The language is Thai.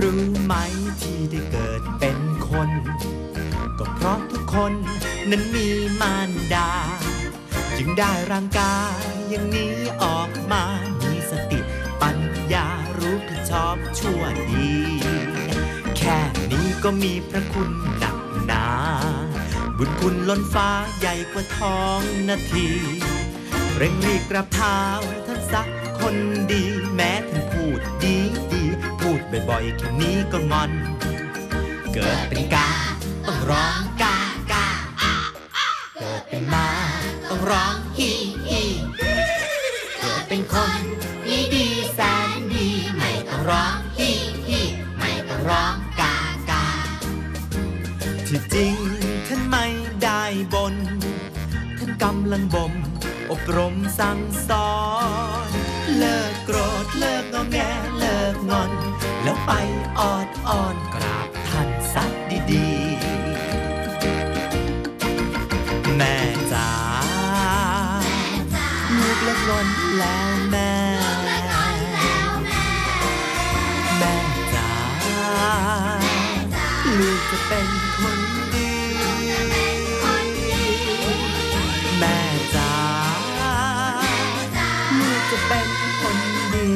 รู้ไหมที่ได้เกิดเป็นคน ก็เพราะทุกคนนั้นมีมารดา จึงได้ร่างกายอย่างนี้ออกมา มีสติปัญญารู้ผิดชอบชั่วดี แค่นี้ก็มีพระคุณหนักหนา บุญคุณล้นฟ้าใหญ่กว่าท้องนาที เร่งรีบกราบเท้าท่านสักคนดีแม้ท่านพูดดีดี พูดบ่อยๆแค่นี้ก็งอน เกิดเป็นกาต้องร้องกากาเกิดเป็นมาต้องร้องฮีฮีเกิดเป็นคนดีดีแสนดีไม่ต้องร้องฮีฮีไม่ต้องร้องกากาที่จริงท่านไม่ได้บนท่านกำลังบ่มอบรมสั่งสอน อ้อนกราบท่านสักดีๆ แม่จ๋าลูกเลิกงอนแล้วแม่ แม่จ๋าลูกจะเป็นคนดี แม่จ๋าลูกจะเป็นคนดี